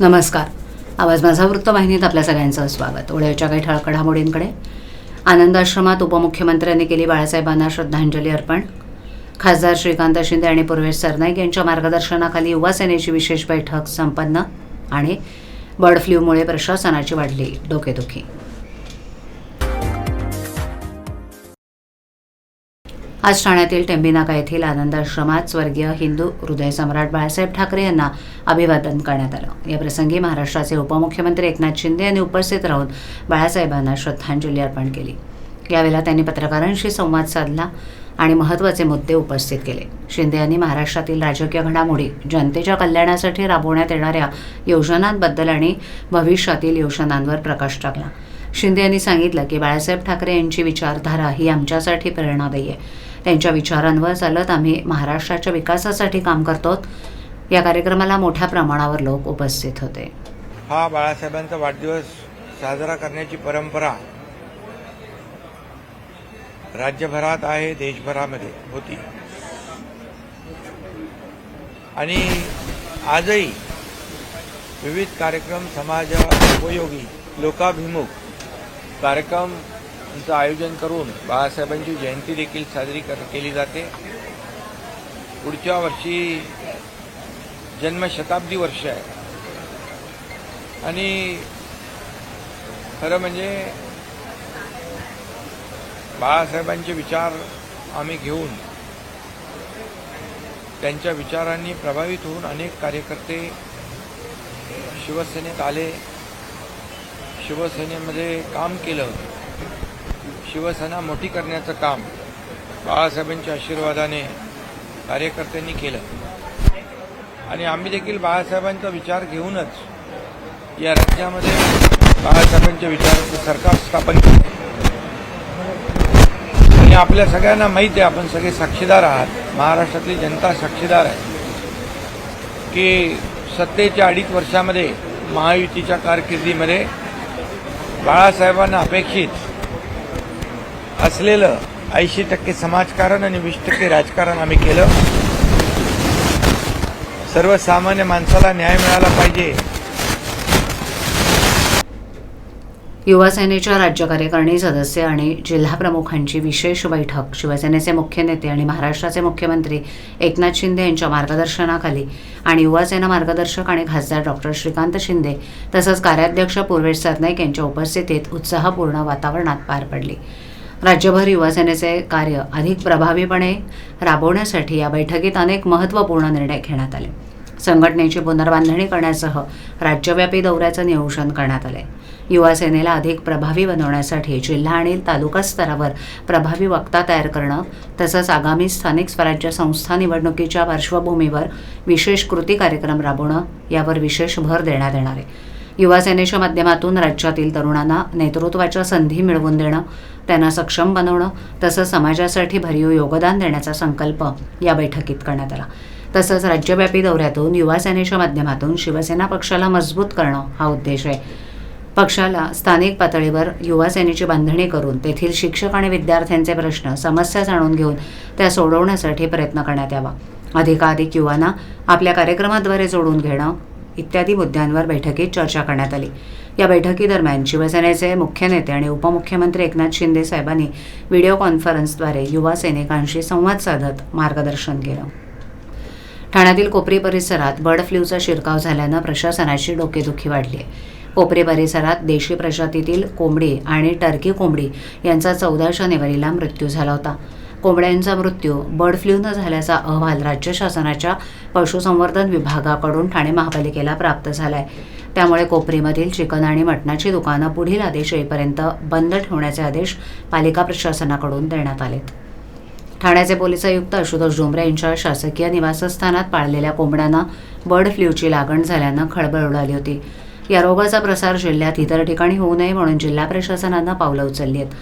नमस्कार. आवाज माझा वृत्तवाहिनीत आपल्या सगळ्यांचं स्वागत. ओळ्याच्या काही ठळक घडामोडींकडे. आनंद आश्रमात उपमुख्यमंत्र्यांनी केली बाळासाहेबांना श्रद्धांजली अर्पण. खासदार श्रीकांत शिंदे आणि पूर्वेश सरनाईक यांच्या मार्गदर्शनाखाली युवा सेनेची विशेष बैठक संपन्न आणि बर्ड फ्ल्यूमुळे प्रशासनाची वाढली डोकेदुखी. आज ठाण्यातील टेंबिनाका येथील आनंद आश्रमात स्वर्गीय हिंदू हृदय सम्राट बाळासाहेब ठाकरे यांना अभिवादन करण्यात आलं. या प्रसंगी महाराष्ट्राचे उपमुख्यमंत्री एकनाथ शिंदे यांनी उपस्थित राहून बाळासाहेबांना श्रद्धांजली अर्पण केली. यावेळेला त्यांनी पत्रकारांशी संवाद साधला आणि महत्त्वाचे मुद्दे उपस्थित केले. शिंदे यांनी महाराष्ट्रातील राजकीय घडामोडी जनतेच्या कल्याणासाठी राबवण्यात येणाऱ्या योजनांबद्दल आणि भविष्यातील योजनांवर प्रकाश टाकला. शिंदे यांनी सांगितलं की बाळासाहेब ठाकरे यांची विचारधारा ही आमच्यासाठी प्रेरणादायी आहे. त्यांच्या विचारांवर चालत आम्ही महाराष्ट्राच्या विकासासाठी काम करतो. या कार्यक्रमाला मोठ्या प्रमाणावर लोक उपस्थित होते. हा बाळासाहेबांचा वाढदिवस साजरा करण्याची परंपरा राज्यभरात आहे देशभरामध्ये होती. आणि आजही विविध कार्यक्रम समाज उपयोगी लोकाभिमुख कार्यक्रम कार्यक्रमांचं आयोजन करून बाळासाहेबांची जयंती देखील साजरी कर- केली जाते. पुढच्या वर्षी जन्मशताब्दी वर्ष आहे. आणि खरं म्हणजे बाळासाहेबांचे विचार आम्ही घेऊन त्यांच्या विचारांनी प्रभावित होऊन अनेक कार्यकर्ते शिवसेनेत आले. शिवसेनेमध्ये काम केलं. शिवसेना मोठी करण्याचं काम बाळासाहेबांच्या आशीर्वादाने कार्यकर्त्यांनी केलं. आणि आम्ही देखील बाळासाहेबांचा विचार घेऊनच या राज्यामध्ये बाळासाहेबांच्या विचाराचं सरकार स्थापन केलं. आणि आपल्या सगळ्यांना माहिती आहे आपण सगळे साक्षीदार आहात. महाराष्ट्रातली जनता साक्षीदार आहे. की सत्तेच्या अडीच वर्षामध्ये महायुतीच्या कारकिर्दीमध्ये बाळासाहेबांना अपेक्षित असलेलं ऐंशी टक्के समाजकारण आणि वीस टक्के राजकारण आम्ही केलं. सर्वसामान्य माणसाला न्याय मिळाला पाहिजे. युवा सेनेच्या राज्य कार्यकारिणी सदस्य आणि जिल्हा प्रमुखांची विशेष बैठक शिवसेनेचे मुख्य नेते आणि महाराष्ट्राचे मुख्यमंत्री एकनाथ शिंदे यांच्या मार्गदर्शनाखाली आणि युवासेना मार्गदर्शक आणि खासदार डॉक्टर श्रीकांत शिंदे तसंच कार्याध्यक्ष पूर्वेश सरनाईक यांच्या उपस्थितीत उत्साहपूर्ण वातावरणात पार पडली. राज्यभर युवासेनेचे कार्य अधिक प्रभावीपणे राबवण्यासाठी या बैठकीत अनेक महत्त्वपूर्ण निर्णय घेण्यात आले. संघटनेची पुनर्बांधणी करण्यासह राज्यव्यापी दौऱ्याचं नियोजन करण्यात आले. युवासेनेला अधिक प्रभावी बनवण्यासाठी जिल्हा आणि तालुका स्तरावर प्रभावी वक्ता तयार करणं तसंच आगामी स्थानिक स्वराज्य संस्था निवडणुकीच्या पार्श्वभूमीवर विशेष कृती कार्यक्रम राबवणं यावर विशेष भर देण्यात येणार आहे. युवासेनेच्या माध्यमातून राज्यातील तरुणांना नेतृत्वाच्या संधी मिळवून देणं त्यांना सक्षम बनवणं तसंच समाजासाठी भरीव योगदान देण्याचा संकल्प या बैठकीत करण्यात आला. तसंच राज्यव्यापी दौऱ्यातून युवासेनेच्या माध्यमातून शिवसेना पक्षाला मजबूत करणं हा उद्देश आहे. पक्षाला स्थानिक पातळीवर युवासेनेची बांधणी करून तेथील शिक्षक आणि विद्यार्थ्यांचे प्रश्न समस्या जाणून घेऊन त्या सोडवण्यासाठी प्रयत्न करण्यात यावा. अधिकाधिक युवांना आपल्या कार्यक्रमाद्वारे जोडून घेणं इत्यादी मुद्द्यांवर बैठकीत चर्चा करण्यात आली. या बैठकीदरम्यान शिवसेनेचे मुख्य नेते आणि उपमुख्यमंत्री एकनाथ शिंदे साहेबांनी व्हिडिओ कॉन्फरन्सद्वारे युवा सैनिकांशी संवाद साधत मार्गदर्शन केलं. ठाण्यातील कोपरी परिसरात बर्ड फ्ल्यूचा शिरकाव झाल्यानं प्रशासनाची डोकेदुखी वाढली आहे. कोपरी परिसरात देशी प्रजातीतील कोंबडी आणि टर्की कोंबडी यांचा चौदा जानेवारीला मृत्यू झाला होता. कोंबड्यांचा मृत्यू बर्ड फ्ल्यूनं झाल्याचा अहवाल राज्य शासनाच्या पशुसंवर्धन विभागाकडून ठाणे महापालिकेला प्राप्त झाला आहे त्यामुळे कोपरीमधील चिकन आणि मटणाची दुकानं पुढील आदेश येईपर्यंत बंद ठेवण्याचे आदेश पालिका प्रशासनाकडून देण्यात आलेत. ठाण्याचे पोलीस आयुक्त आशुतोष डोंबरे यांच्या शासकीय निवासस्थानात पाळलेल्या कोंबड्यांना बर्ड फ्ल्यूची लागण झाल्यानं खळबळ उडाली होती. या रोगाचा प्रसार जिल्ह्यात इतर ठिकाणी होऊ नये म्हणून जिल्हा प्रशासनानं पावलं उचलली आहेत.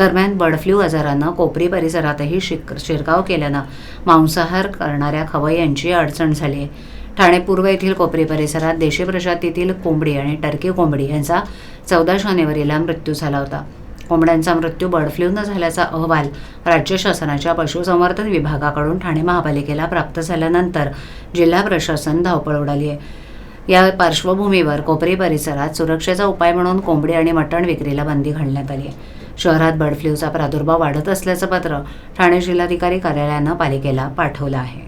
दरम्यान बर्ड फ्लू आजारानं कोपरी परिसरातही शिक शिरकाव केल्यानं मांसाहार करणाऱ्या खवय्यांची अडचण झाली आहे ठाणे पूर्व येथील कोपरी परिसरात देशी प्रजातीतील कोंबडी आणि टर्की कोंबडी यांचा चौदा जानेवारीला मृत्यू झाला होता. कोंबड्यांचा मृत्यू बर्ड फ्लूनं झाल्याचा अहवाल राज्य शासनाच्या पशुसंवर्धन विभागाकडून ठाणे महापालिकेला प्राप्त झाल्यानंतर जिल्हा प्रशासन धावपळ उडाली आहे या पार्श्वभूमीवर कोपरी परिसरात सुरक्षेचा उपाय म्हणून कोंबडी आणि मटण विक्रीला बंदी घालण्यात आली आहे शहरात बर्ड फ्लूचा प्रादुर्भाव वाढत असल्याचं पत्र ठाणे जिल्हाधिकारी कार्यालयानं पालिकेला पाठवलं आहे.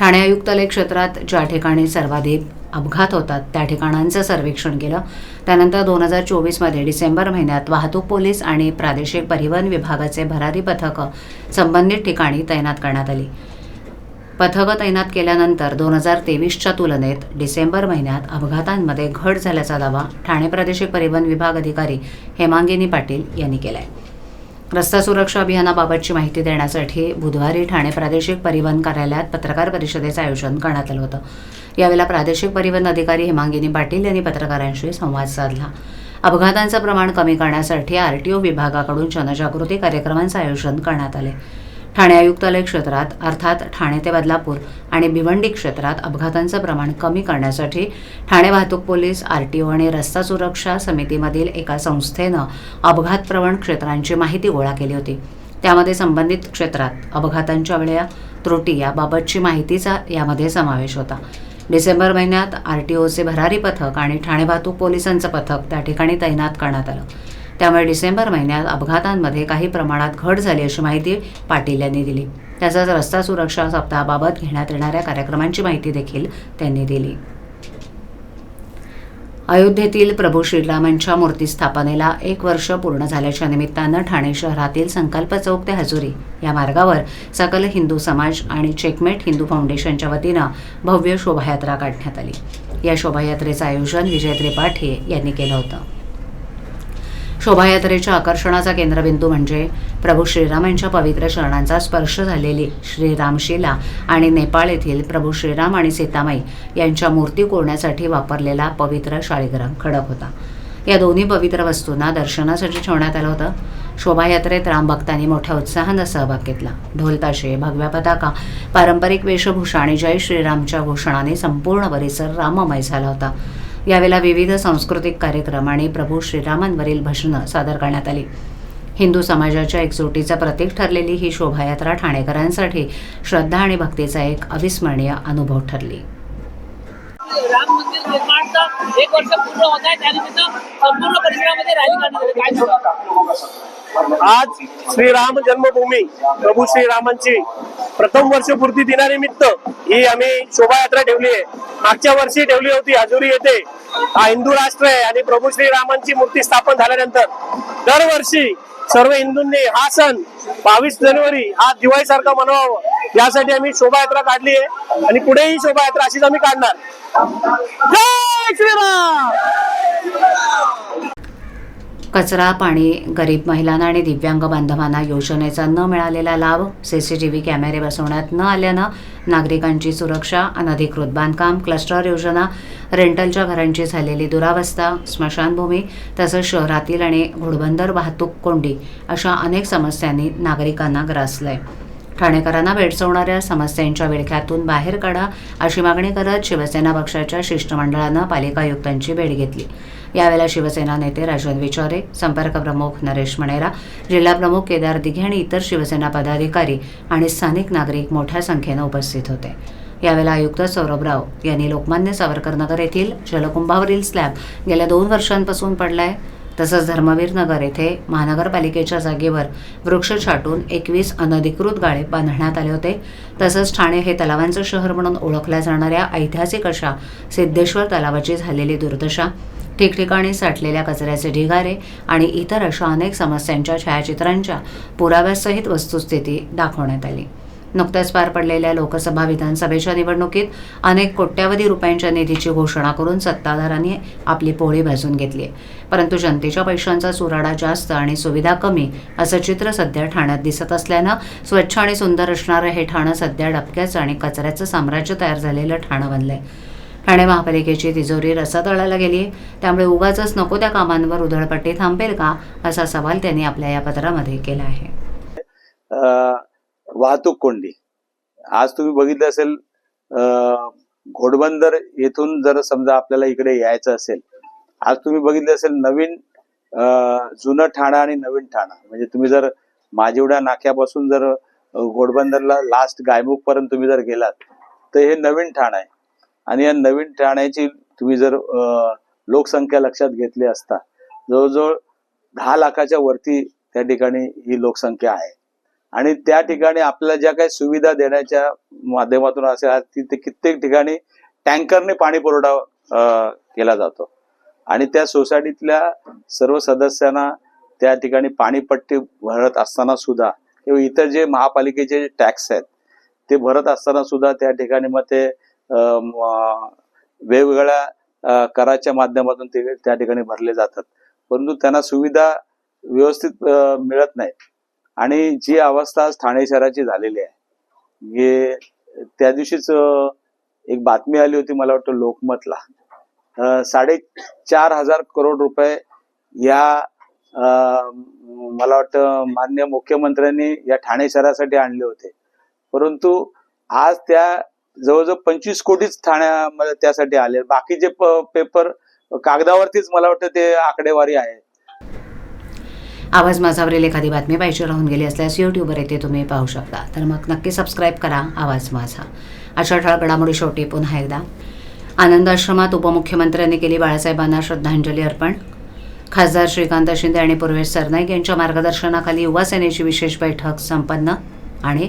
ठाणे आयुक्तालय क्षेत्रात ज्या ठिकाणी सर्वाधिक अपघात होतात त्या ठिकाणांचं सर्वेक्षण केलं. त्यानंतर दोन हजार चोवीसमध्ये डिसेंबर महिन्यात वाहतूक पोलीस आणि प्रादेशिक परिवहन विभागाचे भरारी पथकं संबंधित ठिकाणी तैनात करण्यात आली. पथकं तैनात केल्यानंतर दोन हजार तेवीसच्या तुलनेत डिसेंबर महिन्यात अपघातांमध्ये घट झाल्याचा दावा ठाणे प्रादेशिक परिवहन विभाग अधिकारी हेमांगिनी पाटील यांनी केला आहे रस्ता सुरक्षा अभियानाबाबतची माहिती देण्यासाठी बुधवारी ठाणे प्रादेशिक परिवहन कार्यालयात पत्रकार परिषदेचं आयोजन करण्यात आलं होतं. यावेळेला प्रादेशिक परिवहन अधिकारी हेमांगिनी पाटील यांनी पत्रकारांशी संवाद साधला. अपघातांचं प्रमाण कमी करण्यासाठी आर टी ओ विभागाकडून जनजागृती कार्यक्रमांचं आयोजन करण्यात आले ठाणे आयुक्तालय क्षेत्रात अर्थात ठाणे ते बदलापूर आणि भिवंडी क्षेत्रात अपघातांचं प्रमाण कमी करण्यासाठी ठाणे वाहतूक पोलीस आर टी ओ आणि रस्ता सुरक्षा समितीमधील एका संस्थेनं अपघातप्रवण क्षेत्रांची माहिती गोळा केली होती. त्यामध्ये संबंधित क्षेत्रात अपघातांच्या वेळा त्रुटी याबाबतची माहितीचा यामध्ये समावेश होता. डिसेंबर महिन्यात आर टी ओचे भरारी पथक आणि ठाणे वाहतूक पोलिसांचं पथक त्या ठिकाणी तैनात करण्यात आलं. त्यामुळे डिसेंबर महिन्यात अपघातांमध्ये काही प्रमाणात घट झाली अशी माहिती पाटील यांनी दिली. तसंच रस्ता सुरक्षा सप्ताहाबाबत घेण्यात येणाऱ्या कार्यक्रमांची माहिती देखील त्यांनी दिली. अयोध्येतील प्रभू श्रीरामांच्या मूर्ती स्थापनेला एक वर्ष पूर्ण झाल्याच्या निमित्तानं ठाणे शहरातील संकल्प चौक ते हजुरी या मार्गावर सकल हिंदू समाज आणि चेकमेट हिंदू फाउंडेशनच्या वतीनं भव्य शोभायात्रा काढण्यात आली. या शोभायात्रेचं आयोजन विजय त्रिपाठी यांनी केलं होतं. शोभायात्रेच्या आकर्षणाचा केंद्रबिंदू म्हणजे प्रभू श्रीराम यांच्या पवित्र चरणांचा स्पर्श झालेली श्रीरामशिला आणि नेपाळ येथील प्रभू श्रीराम आणि सीतामाई यांच्या मूर्ती कोरण्यासाठी वापरलेला पवित्र शाळीग्राम खडक होता. या दोन्ही पवित्र वस्तूंना दर्शनासाठी ठेवण्यात आलं होतं. शोभायात्रेत रामभक्तांनी मोठ्या उत्साहानं सहभाग घेतला. ढोलताशे भगव्या पताका पारंपरिक वेशभूषा आणि जय श्रीरामच्या घोषणाने संपूर्ण परिसर राममय झाला होता. यावेळेला विविध सांस्कृतिक कार्यक्रम आणि प्रभू श्रीरामांवरील भाषणं सादर करण्यात आली. हिंदू समाजाच्या एकजुटीचं प्रतीक ठरलेली ही शोभायात्रा ठाणेकरांसाठी श्रद्धा आणि भक्तीचा एक अविस्मरणीय अनुभव ठरली. राम मंदिर निर्माणचं एक वर्ष पूर्ण होत आहे. त्यानिमित्त संपूर्ण परिसरामध्ये रॅली काढण्यात आली. काय आज श्रीराम जन्मभूमी प्रभू श्रीरामांची प्रथम वर्षपूर्ती दिनानिमित्त ही आम्ही शोभायात्रा ठेवली आहे. मागच्या वर्षी ठेवली होती हजुरी येथे. हा हिंदू राष्ट्र आहे आणि प्रभू श्रीरामांची मूर्ती स्थापन झाल्यानंतर दरवर्षी सर्व हिंदूंनी हा सण बावीस जानेवारी हा दिवाळीसारखा मनवावं यासाठी आम्ही शोभायात्रा काढली आहे आणि पुढेही शोभायात्रा अशीच आम्ही काढणार. जय श्रीराम कचरा पाणी गरीब महिलांना आणि दिव्यांग बांधवांना योजनेचा न मिळालेला लाभ सीसीटीव्ही कॅमेरे बसवण्यात न आल्यानं नागरिकांची सुरक्षा अनधिकृत बांधकाम क्लस्टर योजना रेंटलच्या घरांची झालेली दुरावस्था स्मशानभूमी तसंच शहरातील आणि घोडबंदर वाहतूक कोंडी अशा अनेक समस्यांनी नागरिकांना ग्रासलं आहे ठाणेकरांना भेडसवणाऱ्या समस्यांच्या विळख्यातून बाहेर काढा अशी मागणी करत शिवसेना पक्षाच्या शिष्टमंडळानं पालिका आयुक्तांची भेट घेतली. यावेळेला शिवसेना नेते राजन विचारे संपर्क प्रमुख नरेश मणेरा जिल्हा प्रमुख केदार दिघे आणि इतर शिवसेना पदाधिकारी आणि स्थानिक नागरिक मोठ्या संख्येनं उपस्थित होते. यावेळेला आयुक्त सौरभ राव यांनी लोकमान्य सावरकर नगर येथील जलकुंभावरील स्लॅब गेल्या दोन वर्षांपासून पडलाय. तसंच धर्मवीर नगर येथे महानगरपालिकेच्या जागेवर वृक्ष छाटून एकवीस अनधिकृत गाळे बांधण्यात आले होते. तसंच ठाणे हे तलावांचं शहर म्हणून ओळखल्या जाणाऱ्या ऐतिहासिक अशा सिद्धेश्वर तलावाची झालेली दुर्दशा ठिकठिकाणी साठलेल्या कचऱ्याचे ढिगारे आणि इतर अशा अनेक समस्यांच्या छायाचित्रांच्या पुराव्यासहित वस्तुस्थिती दाखवण्यात आली. नुकत्याच पार पडलेल्या लोकसभा विधानसभेच्या निवडणुकीत अनेक कोट्यावधी रुपयांच्या निधीची घोषणा करून सत्ताधारांनी आपली पोळी भाजून घेतली आहे. परंतु जनतेच्या पैशांचा चुराडा जास्त आणि सुविधा कमी असं चित्र सध्या ठाण्यात दिसत असल्यानं स्वच्छ आणि सुंदर असणारं हे ठाणं सध्या डबक्याचं आणि कचऱ्याचं साम्राज्य तयार झालेलं ठाणं बनलंय. ठाणे महापालिकेची तिजोरी रसातळाला गेली आहे त्यामुळे उगाच नको त्या कामांवर उधळपट्टी थांबेल का असा सवाल त्यांनी आपल्या या पत्रामध्ये केला आहे. वाहतूक कोंडी. आज तुम्ही बघितलं असेल घोडबंदर येथून जर समजा आपल्याला इकडे यायचं असेल आज तुम्ही बघितलं असेल नवीन जुनं ठाणा आणि नवीन ठाणा. म्हणजे तुम्ही जर माझिवडा नाक्यापासून जर घोडबंदरला लास्ट गायमुख पर्यंत तुम्ही जर गेलात तर हे नवीन ठाणा आहे. आणि या नवीन ठाण्याची तुम्ही जर लोकसंख्या लक्षात घेतली असता जवळजवळ दहा लाखाच्या वरती त्या ठिकाणी ही लोकसंख्या आहे. आणि त्या ठिकाणी आपल्याला ज्या काही सुविधा देण्याच्या माध्यमातून असे तिथे कित्येक ठिकाणी टँकरने पाणी पुरवठा केला जातो. आणि त्या सोसायटीतल्या सर्व सदस्यांना त्या ठिकाणी पाणीपट्टी भरत असताना सुद्धा किंवा इतर जे महापालिकेचे टॅक्स आहेत ते भरत असताना सुद्धा त्या ठिकाणी मग ते वेगवेगळ्या कराच्या माध्यमातून ते त्या ठिकाणी भरले जातात. परंतु त्यांना सुविधा व्यवस्थित मिळत नाही. आणि जी अवस्था आज ठाणे शहराची झालेली आहे हे त्या दिवशीच एक बातमी आली होती मला वाटतं लोकमतला. साडेचार हजार करोड रुपये या मला वाटतं मान्य मुख्यमंत्र्यांनी या ठाणे शहरासाठी आणले होते. परंतु आज त्या जवळजवळ पंचवीस कोटीच ठाण्यामध्ये त्यासाठी आले. बाकीचे पेपर कागदावरतीच मला वाटतं ते आकडेवारी आहे. आवाज माझावरील एखादी बातमी पाहिजे राहून गेली असल्यास यूट्यूबवर येते तुम्ही पाहू शकता. तर मग नक्की सबस्क्राईब करा. आवाज माझा. अशा ठळक घडामोडी शेवटी पुन्हा एकदा. आनंद आश्रमात उपमुख्यमंत्र्यांनी केली बाळासाहेबांना श्रद्धांजली अर्पण. खासदार श्रीकांत शिंदे आणि पूर्वेश सरनाईक यांच्या मार्गदर्शनाखाली युवा सेनेची विशेष बैठक संपन्न आणि